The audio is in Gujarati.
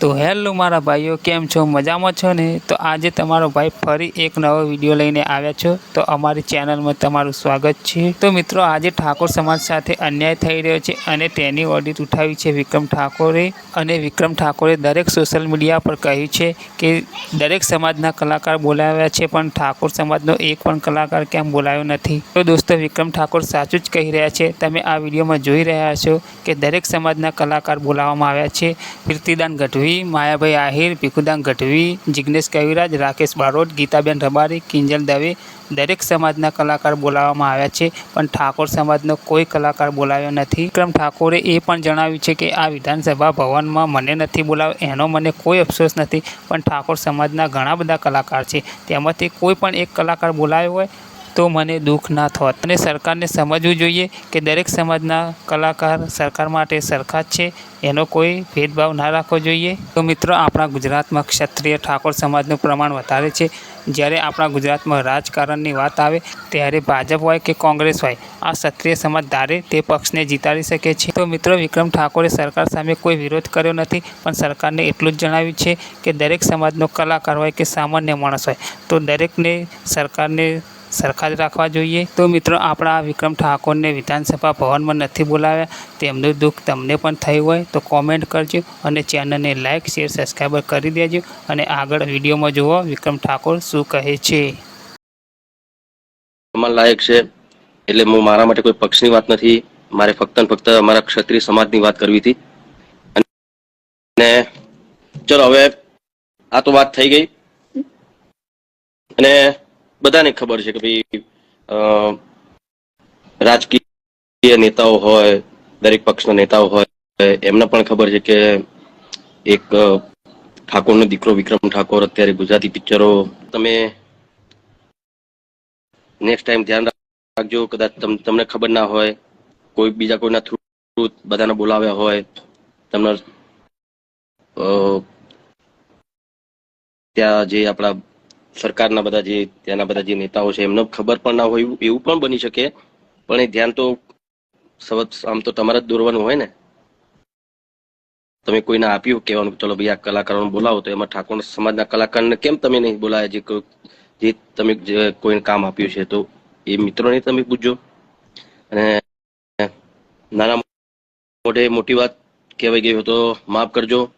તો હેલો મારા ભાઈઓ, કેમ છો? મજામાં છો ને? તો આજે તમારો ભાઈ ફરી એક નવો વીડિયો લઈને આવ્યા છો. તો અમારી ચેનલમાં તમારું સ્વાગત છે. તો મિત્રો, આજે ઠાકોર સમાજ સાથે અન્યાય થઈ રહ્યો છે અને તેની ઓડિટ ઉઠાવી છે વિક્રમ ઠાકોરે. અને વિક્રમ ઠાકોરે દરેક સોશિયલ મીડિયા પર કહ્યું છે કે દરેક સમાજના કલાકાર બોલાવ્યા છે, પણ ઠાકોર સમાજનો એક પણ કલાકાર કેમ બોલાયો નથી. તો દોસ્તો, વિક્રમ ઠાકોર સાચું જ કહી રહ્યા છે. તમે આ વિડીયોમાં જોઈ રહ્યા છો કે દરેક સમાજના કલાકાર બોલાવવામાં આવ્યા છે. કીર્તિદાન ગઢવી માયાભાઈ આહિર ભીખુદાન ગઢવી, જિગ્નેશ કવિરાજ, રાકેશ બારોટ, ગીતાબેન રબારી, કિંજલ દવે દરેક સમાજના કલાકાર બોલાવવામાં આવ્યા છે, પણ ઠાકોર સમાજનો કોઈ કલાકાર બોલાવ્યો નથી. વિક્રમ ઠાકોરે એ પણ જણાવ્યું છે કે, આ વિધાનસભા ભવનમાં મને નથી બોલાવ્યો, એનો મને કોઈ અફસોસ નથી, પણ ઠાકોર સમાજના ઘણા બધા કલાકાર છે, તેમાંથી કોઈ પણ એક કલાકાર બોલાવ્યો હોય તો મને દુઃખ ના થોત. અને સરકારને સમજવું જોઈએ કે દરેક સમાજના કલાકાર સરકાર માટે સરખા જ છે. એનો કોઈ ભેદભાવ ના રાખવો જોઈએ. તો મિત્રો, આપણા ગુજરાતમાં ક્ષત્રિય ઠાકોર સમાજનું પ્રમાણ વધારે છે. જ્યારે આપણા ગુજરાતમાં રાજકારણની વાત આવે, ત્યારે ભાજપ હોય કે કોંગ્રેસ હોય, આ ક્ષત્રિય સમાજ ધારે તે પક્ષને જીતાડી શકે છે. તો મિત્રો, વિક્રમ ઠાકોરે સરકાર સામે કોઈ વિરોધ કર્યો નથી, પણ સરકારને એટલું જ જણાવ્યું છે કે દરેક સમાજનો કલાકાર હોય કે સામાન્ય માણસ હોય, તો દરેકને સરકારને સરખા જ રાખવા જોઈએ. તો મિત્રો, આપણા વિક્રમ ઠાકોરને વિધાનસભા ભવનમાં નથી બોલાવ્યા. તેમનું દુઃખ તમને પણ થયું હોય તો કોમેન્ટ કરજો અને ચેનલને લાઇક શેર સબસ્ક્રાઈબર કરી દેજો અને આગળ વિડીયોમાં જુઓ વિક્રમ ઠાકોર શું કહે છે. લાયક છે. એટલે હું મારા માટે કોઈ પક્ષની વાત નથી. મારે ફક્ત ને ફક્ત અમારા ક્ષત્રિય સમાજની વાત કરવી હતી. અને ચલો હવે આ તો વાત થઈ ગઈ. અને બધાને ખબર છે કે ભાઈ રાજકીય નેતાઓ હોય, દરેક પક્ષના નેતાઓ હોય, એમને પણ ખબર છે કે એક ઠાકોરનો દીકરો વિક્રમ ઠાકોર અત્યારે ગુજરાતી પિક્ચરો, તમે નેક્સ્ટ ટાઈમ ધ્યાન રાખજો, કદાચ તમ- તમને ખબર ના હોય, કોઈ બીજા કોઈના થ્રુ બધાને બોલાવ્યા હોય, તમને ત્યાં જે આપણા સરકારના બધા જે, ત્યાંના બધા જે નેતાઓ છે, એમને ખબર પણ ના હોય એવું- પણ બની શકે. પણ એ ધ્યાન તો સવત- આમ તો તમારે જ દોરવાનું હોય ને. તમે કોઈને આપ્યું કહેવાનું કે ચલો ભાઈ આ કલાકારોને બોલાવો, તો એમાં ઠાકોર સમાજના કલાકારને કેમ તમે નહીં બોલાયા? જે જે તમે કોઈને કામ આપ્યું છે, તો એ મિત્રોને તમે પૂછજો. અને નાના મોઢે મોટી વાત કહેવાઈ ગઈ હોય તો માફ કરજો.